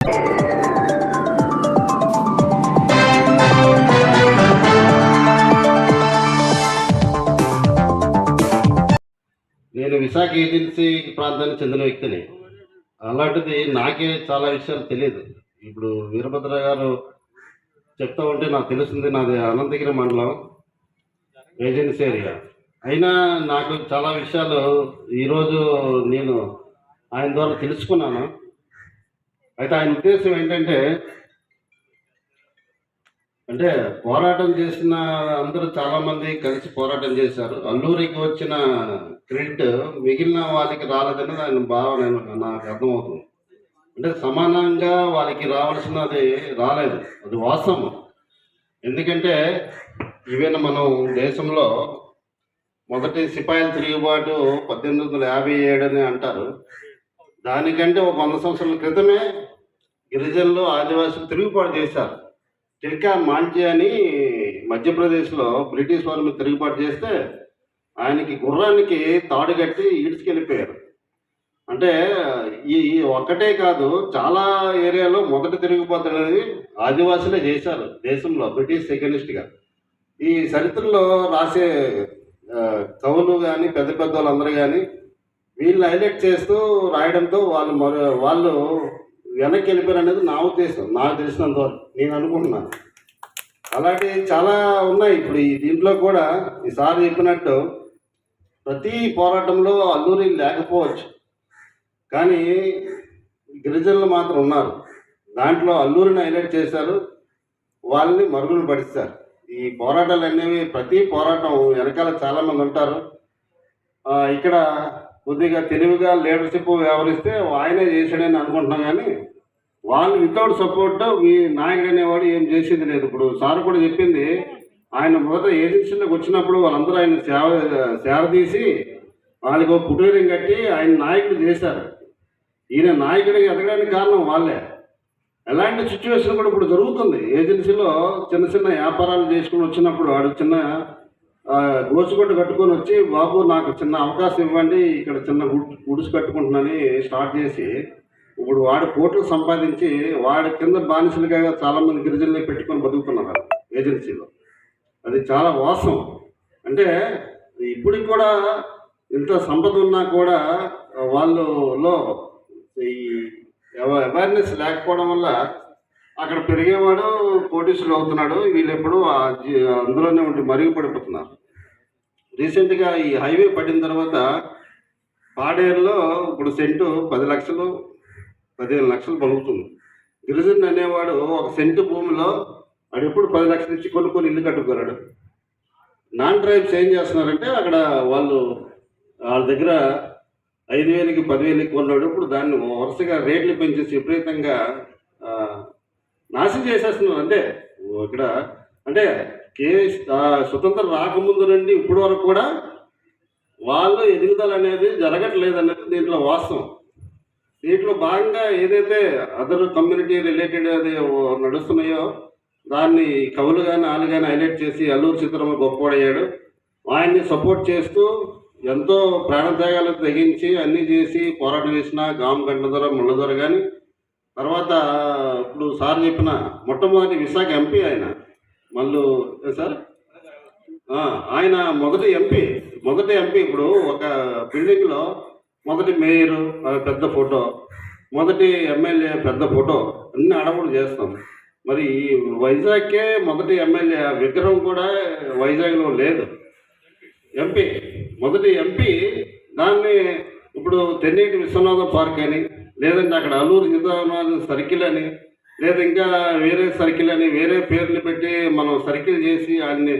నేను విశాఖ ఏజెన్సీ ప్రాంతానికి చెందిన వ్యక్తిని. అలాంటిది నాకే చాలా విషయాలు తెలియదు. ఇప్పుడు వీరభద్ర గారు చెప్తా ఉంటే నాకు తెలిసింది నాది అనంతగిరి మండలం ఏజెన్సీ ఏరియా. అయినా నాకు చాలా విషయాలు ఈరోజు నేను ఆయన ద్వారా తెలుసుకున్నాను. అయితే ఆయన ఉద్దేశం ఏంటంటే అంటే పోరాటం చేసిన అందరూ చాలా మంది కలిసి పోరాటం చేశారు. అల్లూరికి వచ్చిన క్రెడిట్ మిగిలిన వాళ్ళకి రాలేదని ఆయన భావన నాకు అర్థమవుతుంది. అంటే సమానంగా వాళ్ళకి రావాల్సినది రాలేదు. అది వాస్తవం. ఎందుకంటే ఈవెన్ మనం దేశంలో మొదటి సిపాయిల తిరుగుబాటు పద్దెనిమిది వందల యాభై ఏడు అని అంటారు. దానికంటే ఒక వంద సంవత్సరాల క్రితమే గిరిజనులు ఆదివాసులు తిరుగుబాటు చేశారు. టిల్కా మాంజీ అని మధ్యప్రదేశ్లో బ్రిటిష్ వారి మీద తిరుగుబాటు చేస్తే ఆయనకి గుర్రానికి తాడు కట్టి ఈడ్చుకెళ్ళిపోయారు. అంటే ఈ ఒక్కటే కాదు చాలా ఏరియాలో మొదటి తిరుగుబాటు అనేది ఆదివాసులే చేశారు దేశంలో బ్రిటిష్ ఎగనిస్ట్గా ఈ చరిత్రలో రాసే కవులు కానీ పెద్ద పెద్ద వాళ్ళందరూ కానీ వీళ్ళు హైలైట్ చేస్తూ రాయడంతో వాళ్ళు మరో వాళ్ళు వెనక్కి వెళ్ళిపోయారు అనేది నా ఉద్దేశం. నాకు తెలిసినంత వరకు నేను అనుకుంటున్నాను. అలాంటి చాలా ఉన్నాయి. ఇప్పుడు ఈ దీంట్లో కూడా ఈ సార్ చెప్పినట్టు ప్రతి పోరాటంలో అల్లూరి లేకపోవచ్చు. కానీ గిరిజనులు మాత్రం ఉన్నారు. దాంట్లో అల్లూరిని హైలైట్ చేశారు. వాళ్ళని మరుగులు పడిస్తారు. ఈ పోరాటాలు అనేవి ప్రతి పోరాటం వెనకాల చాలామంది ఉంటారు. ఇక్కడ కొద్దిగా తెలివిగా లీడర్షిప్ వ్యవహరిస్తే ఆయనే చేశాడని అనుకుంటున్నాం కానీ వాళ్ళు వితౌట్ సపోర్ట్ మీ నాయకుడు అనేవాడు ఏం చేసేది లేదు. ఇప్పుడు సార్ కూడా చెప్పింది ఆయన మొదట ఏజెన్సీలోకి వచ్చినప్పుడు వాళ్ళందరూ ఆయన సేవ సేరదీసి వాళ్ళకి ఒక కుటీరం కట్టి ఆయన నాయకుడు చేశారు. ఈయన నాయకుడికి ఎదగడానికి కారణం వాళ్ళే. ఎలాంటి సిచ్యువేషన్ కూడా ఇప్పుడు జరుగుతుంది. ఏజెన్సీలో చిన్న చిన్న వ్యాపారాలు చేసుకుని వచ్చినప్పుడు వాడు చిన్న గోచుగొడ్డు కట్టుకొని వచ్చి బాబు నాకు చిన్న అవకాశం ఇవ్వండి ఇక్కడ చిన్న గుడ్- కట్టుకుంటున్నాని స్టార్ట్ చేసి ఇప్పుడు వాడు కోట్లు సంపాదించి వాడి కింద బానిసలుగా చాలామంది గిరిజనులు పెట్టుకొని బతుకుతున్నారు ఏజెన్సీలో. అది చాలా వాస్తవం. అంటే ఇప్పటికి కూడా ఇంత సంపద ఉన్నా కూడా వాళ్ళలో ఈ అవేర్నెస్ లేకపోవడం వల్ల అక్కడ పెరిగేవాడు కోటీసులు అవుతున్నాడు వీళ్ళు ఎప్పుడు అందులోనే ఉండి మరుగుపడిపోతున్నారు. రీసెంట్గా ఈ హైవే పడిన తర్వాత పాడేరులో ఇప్పుడు సెంటు పది లక్షలు పదిహేను లక్షలు పలుకుతుంది. గిరిజన్ అనేవాడు ఒక సెంటు భూమిలో వాడు ఎప్పుడు పది లక్షలు ఇచ్చి కొనుక్కొని ఇల్లు కట్టుకున్నాడు. నాన్ ట్రైబ్స్ ఏం చేస్తున్నారంటే అక్కడ వాళ్ళు వాళ్ళ దగ్గర ఐదు వేలకి పదివేలకి కొన్నాడు. ఇప్పుడు దాన్ని వరుసగా రేట్లు పెంచేసి విపరీతంగా నాశనం చేసేస్తున్నారు. అంటే ఇక్కడ అంటే కేస్ స్వతంత్రం రాకముందు నుండి ఇప్పటి వరకు కూడా వాళ్ళు ఎదుగుదల అనేది జరగట్లేదు అనేది దీంట్లో వాస్తవం. దీంట్లో భాగంగా ఏదైతే అదర్ కమ్యూనిటీ రిలేటెడ్ అది నడుస్తున్నాయో దాన్ని కవులు కానీ వాళ్ళు కానీ హైలైట్ చేసి అల్లూరు సీతారామ గొప్పవాడయ్యాడు. ఆయన్ని సపోర్ట్ చేస్తూ ఎంతో ప్రాణత్యాగాలు తెగించి అన్నీ చేసి పోరాటం చేసిన గాం గంటధర ముళ్ళధర కానీ తర్వాత ఇప్పుడు సార్ చెప్పిన మొట్టమొదటి విశాఖ ఎంపీ ఆయన. మళ్ళీ సార్? ఆయన మొదటి ఎంపీ మొదటి ఎంపీ ఇప్పుడు ఒక బిల్డింగ్లో మొదటి మేయరు ఆ పెద్ద ఫోటో మొదటి ఎమ్మెల్యే పెద్ద ఫోటో అన్ని అడవులు చేస్తాం. మరి ఈ వైజాగ్కే మొదటి ఎమ్మెల్యే విగ్రహం కూడా వైజాగ్లో లేదు. ఎంపీ మొదటి ఎంపీ దాన్ని ఇప్పుడు తెన్నేటి విశ్వనాథ పార్క్ అని లేదంటే అక్కడ అల్లూరు సీతారామరాజు సర్కిల్ అని లేదా ఇంకా వేరే సర్కిల్ అని వేరే పేర్లు పెట్టి మనం సర్కిల్ చేసి ఆయన్ని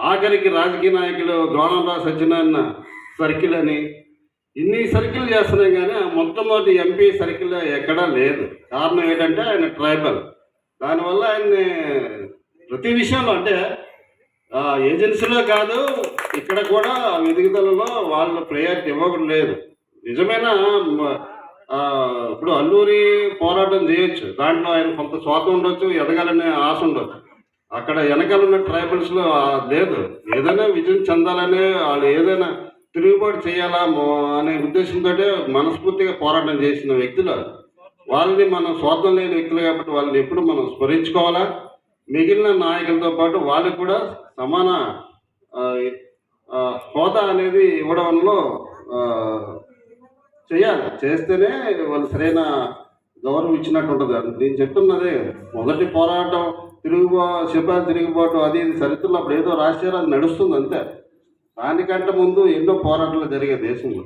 ఆఖరికి రాజకీయ నాయకులు ద్రోణంరావు సత్యనారాయణ సర్కిల్ అని ఇన్ని సర్కిల్ చేస్తున్నాయి కానీ మొట్టమొదటి ఎంపీ సర్కిల్ ఎక్కడా లేదు. కారణం ఏంటంటే ఆయన ట్రైబల్. దానివల్ల ఆయన్ని ప్రతి విషయంలో అంటే ఏజెన్సీలో కాదు ఇక్కడ కూడా ఎదుగుదలలో వాళ్ళు ప్రయారిటీ ఇవ్వకూడదు లేదు నిజమైన ఇప్పుడు అల్లూరి పోరాటం చేయొచ్చు. దాంట్లో ఆయన కొంత స్వాతం ఉండొచ్చు ఎదగాలనే ఆశ ఉండొచ్చు. అక్కడ వెనకాల ఉన్న ట్రైబల్స్లో లేదు. ఏదైనా విజయం చెందాలనే వాళ్ళు ఏదైనా తిరుగుబాటు చేయాలా అనే ఉద్దేశంతో మనస్ఫూర్తిగా పోరాటం చేసిన వ్యక్తులు వాళ్ళని మనం స్వార్థం లేని వ్యక్తులు కాబట్టి వాళ్ళని ఎప్పుడు మనం స్మరించుకోవాలా? మిగిలిన నాయకులతో పాటు వాళ్ళకి కూడా సమాన హోదా అనేది ఇవ్వడంలో చేయాలి. చేస్తేనే వాళ్ళు సరైన గౌరవం ఇచ్చినట్టు ఉంటుంది నేను చెప్తున్నదే. మొదటి పోరాటం తిరుగుబో శిబా తిరిగిపోవటం అది ఇది చరిత్రలో అప్పుడు ఏదో రాశారు అది నడుస్తుంది అంతే. దానికంటే ముందు ఎన్నో పోరాటాలు జరిగే దేశంలో.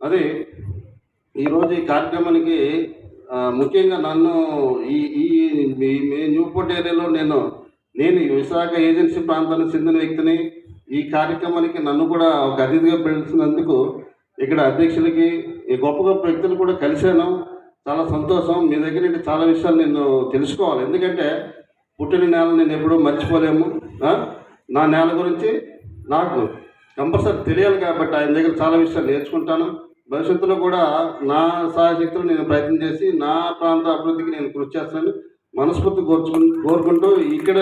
అది ఈరోజు ఈ కార్యక్రమానికి ముఖ్యంగా నన్ను ఈ ఈ మీ న్యూపోర్ట్ ఏరియాలో నేను నేను ఈ విశాఖ ఏజెన్సీ ప్రాంతానికి చెందిన వ్యక్తిని ఈ కార్యక్రమానికి నన్ను కూడా ఒక అతిథిగా పిలిచినందుకు ఇక్కడ అధ్యక్షులకి ఈ గొప్ప గొప్ప వ్యక్తులు కూడా కలిశాను. చాలా సంతోషం. మీ దగ్గర నుండి చాలా విషయాలు నేను తెలుసుకోవాలి. ఎందుకంటే పుట్టిన నేల నేను ఎప్పుడూ మర్చిపోలేము. నా నేల గురించి నాకు కంపల్సరీ తెలియాలి కాబట్టి ఆయన దగ్గర చాలా విషయాలు నేర్చుకుంటాను. భవిష్యత్తులో కూడా నా సహాయశక్తులు నేను ప్రయత్నం చేసి నా ప్రాంత అభివృద్ధికి నేను కృషి చేస్తాను మనస్ఫూర్తి కోరుచుకు కోరుకుంటూ ఇక్కడ